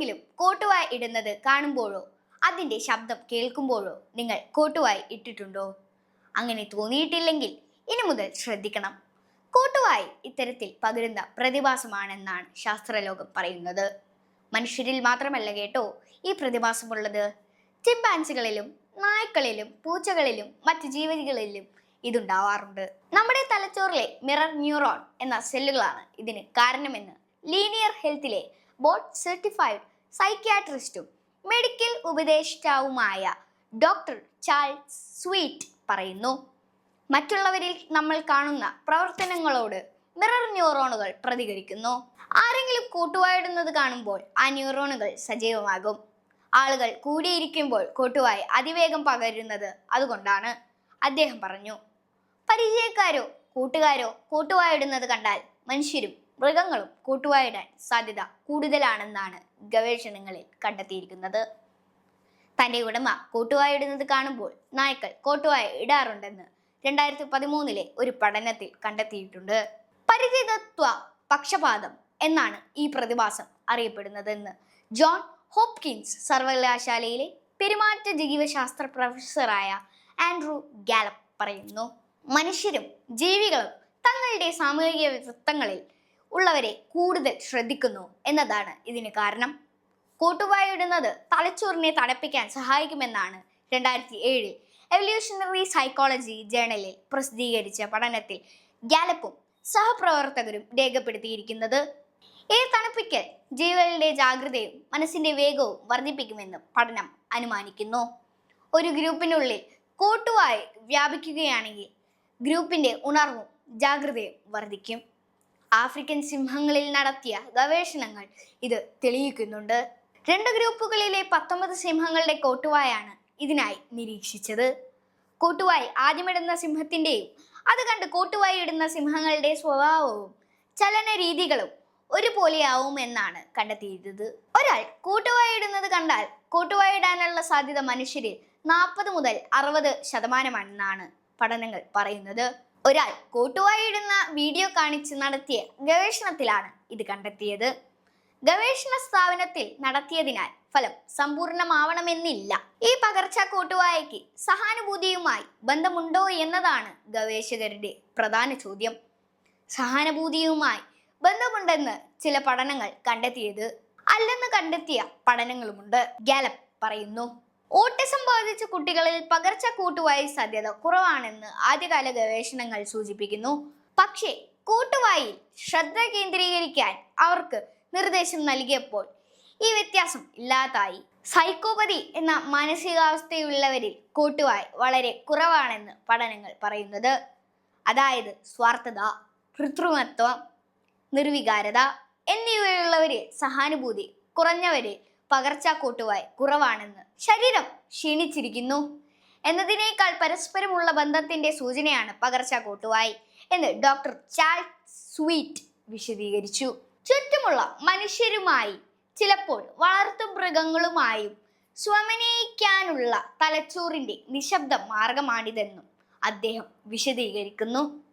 കോട്ടുവായി ഇടുന്നത് കാണുമ്പോഴോ അതിന്റെ ശബ്ദം കേൾക്കുമ്പോഴോ നിങ്ങൾ കോട്ടുവായി ഇട്ടിട്ടുണ്ടോ? അങ്ങനെ തോന്നിയിട്ടില്ലെങ്കിൽ ഇനി മുതൽ ശ്രദ്ധിക്കണം. കോട്ടുവായി ഇത്തരത്തിൽ പകരുന്ന പ്രതിഭാസമാണെന്നാണ് ശാസ്ത്രലോകം പറയുന്നത്. മനുഷ്യരിൽ മാത്രമല്ല കേട്ടോ ഈ പ്രതിഭാസമുള്ളത്. ചിമ്പാൻസികളിലും നായ്ക്കളിലും പൂച്ചകളിലും മറ്റ് ജീവികളിലും ഇതുണ്ടാവാറുണ്ട്. നമ്മുടെ തലച്ചോറിലെ മിറർ ന്യൂറോൺ എന്ന സെല്ലുകളാണ് ഇതിന് കാരണമെന്ന് ലീനിയർ ഹെൽത്തിലെ ബോർഡ് സർട്ടിഫൈഡ് സൈക്യാട്രിസ്റ്റും മെഡിക്കൽ ഉപദേഷ്ടാവുമായ ഡോക്ടർ ചാൾസ് സ്വീറ്റ് പറയുന്നു. മറ്റുള്ളവരിൽ നമ്മൾ കാണുന്ന പ്രവർത്തനങ്ങളോട് മിറർ ന്യൂറോണുകൾ പ്രതികരിക്കുന്നു. ആരെങ്കിലും കൂട്ടുവായിടുന്നത് കാണുമ്പോൾ ആ ന്യൂറോണുകൾ സജീവമാകും. ആളുകൾ കൂടിയിരിക്കുമ്പോൾ കൂട്ടുവായി അതിവേഗം പകരുന്നത് അതുകൊണ്ടാണ് അദ്ദേഹം പറഞ്ഞു. പരിചയക്കാരോ കൂട്ടുകാരോ കൂട്ടുവായിടുന്നത് കണ്ടാൽ മനുഷ്യരും മൃഗങ്ങളും കൂട്ടുവായിടാൻ സാധ്യത കൂടുതലാണെന്നാണ് ഗവേഷണങ്ങളിൽ കണ്ടെത്തിയിരിക്കുന്നത്. തന്റെ ഉടമ കൂട്ടുവായിടുന്നത് കാണുമ്പോൾ നായ്ക്കൾ കോട്ടുവായ ഇടാറുണ്ടെന്ന് രണ്ടായിരത്തി പതിമൂന്നിലെ ഒരു പഠനത്തിൽ കണ്ടെത്തിയിട്ടുണ്ട്. പരിചിതത്വ പക്ഷപാതം എന്നാണ് ഈ പ്രതിഭാസം അറിയപ്പെടുന്നതെന്ന് ജോൺ ഹോപ്കിൻസ് സർവകലാശാലയിലെ പെരുമാറ്റ ജീവശാസ്ത്ര പ്രൊഫസറായ ആൻഡ്രൂ ഗാലപ്പ് പറയുന്നു. മനുഷ്യരും ജീവികളും തങ്ങളുടെ സാമൂഹിക വൃത്തങ്ങളിൽ ഉള്ളവരെ കൂടുതൽ ശ്രദ്ധിക്കുന്നു എന്നതാണ് ഇതിന് കാരണം. കൂട്ടുവായിടുന്നത് തലച്ചോറിനെ തണുപ്പിക്കാൻ സഹായിക്കുമെന്നാണ് രണ്ടായിരത്തി ഏഴിൽ എവല്യൂഷണറി സൈക്കോളജി ജേണലിൽ പ്രസിദ്ധീകരിച്ച പഠനത്തിൽ ഗാലപ്പും സഹപ്രവർത്തകരും രേഖപ്പെടുത്തിയിരിക്കുന്നത്. ഈ തണുപ്പിക്കൽ ജീവികളുടെ ജാഗ്രതയും മനസ്സിന്റെ വേഗവും വർദ്ധിപ്പിക്കുമെന്ന് പഠനം അനുമാനിക്കുന്നു. ഒരു ഗ്രൂപ്പിനുള്ളിൽ കൂട്ടുവായി വ്യാപിക്കുകയാണെങ്കിൽ ഗ്രൂപ്പിന്റെ ഉണർവും ജാഗ്രതയും വർദ്ധിക്കും. ആഫ്രിക്കൻ സിംഹങ്ങളിൽ നടത്തിയ ഗവേഷണങ്ങൾ ഇത് തെളിയിക്കുന്നുണ്ട്. രണ്ട് ഗ്രൂപ്പുകളിലെ പത്തൊമ്പത് സിംഹങ്ങളുടെ കോട്ടുവായാണ് ഇതിനായി നിരീക്ഷിച്ചത്. കോട്ടുവായി ആദ്യമിടുന്ന സിംഹത്തിന്റെയും അത് കണ്ട് കോട്ടുവായി ഇടുന്ന സിംഹങ്ങളുടെ സ്വഭാവവും ചലന രീതികളും ഒരുപോലെയാവും എന്നാണ് കണ്ടെത്തിയിരുന്നത്. ഒരാൾ കൂട്ടുവായി ഇടുന്നത് കണ്ടാൽ കൂട്ടുവായി ഇടാനുള്ള സാധ്യത മനുഷ്യരിൽ നാൽപ്പത് മുതൽ അറുപത് ശതമാനമാണെന്നാണ് പഠനങ്ങൾ പറയുന്നത്. ഒരാൾ കൂട്ടുവായി ഇടുന്ന വീഡിയോ കാണിച്ച് നടത്തിയ ഗവേഷണത്തിലാണ് ഇത് കണ്ടെത്തിയത്. ഗവേഷണ സ്ഥാപനത്തിൽ നടത്തിയതിനാൽ ഫലം സമ്പൂർണമാവണമെന്നില്ല. ഈ പകർച്ച കൂട്ടുവായ്ക്ക് സഹാനുഭൂതിയുമായി ബന്ധമുണ്ടോ എന്നതാണ് ഗവേഷകരുടെ പ്രധാന ചോദ്യം. സഹാനുഭൂതിയുമായി ബന്ധമുണ്ടെന്ന് ചില പഠനങ്ങൾ കണ്ടെത്തിയത് അല്ലെന്ന് കണ്ടെത്തിയ പഠനങ്ങളുമുണ്ട്. ഗാലപ്പ് പറയുന്നു ഓട്ടിസം ബാധിച്ച കുട്ടികളിൽ പകർച്ച കൂട്ടുവായി സാധ്യത കുറവാണെന്ന് ആദ്യകാല ഗവേഷണങ്ങൾ സൂചിപ്പിക്കുന്നു. പക്ഷേ കൂട്ടുവായിൽ ശ്രദ്ധ കേന്ദ്രീകരിക്കാൻ അവർക്ക് നിർദ്ദേശം നൽകിയപ്പോൾ ഈ വ്യത്യാസം ഇല്ലാതായി. സൈക്കോപതി എന്ന മാനസികാവസ്ഥയുള്ളവരിൽ കൂട്ടുവായി വളരെ കുറവാണെന്ന് പഠനങ്ങൾ പറയുന്നത്. അതായത് സ്വാർത്ഥത കൃത്രിമത്വം നിർവികാരത എന്നിവയുള്ളവരിൽ സഹാനുഭൂതി കുറഞ്ഞവരിൽ പകർച്ചാക്കൂട്ടുവായി കുറവാണെന്ന് ശരീരം ക്ഷീണിച്ചിരിക്കുന്നു. എന്നതിനേക്കാൾ പരസ്പരമുള്ള ബന്ധത്തിന്റെ സൂചനയാണ് പകർച്ചക്കൂട്ടുവായി എന്ന് ഡോക്ടർ ചാൾസ് സ്വീറ്റ് വിശദീകരിച്ചു. ചുറ്റുമുള്ള മനുഷ്യരുമായി ചിലപ്പോൾ വളർത്തു മൃഗങ്ങളുമായും സ്വമനയിക്കാനുള്ള തലച്ചോറിന്റെ നിശബ്ദ മാർഗമാണിതെന്നും അദ്ദേഹം വിശദീകരിക്കുന്നു.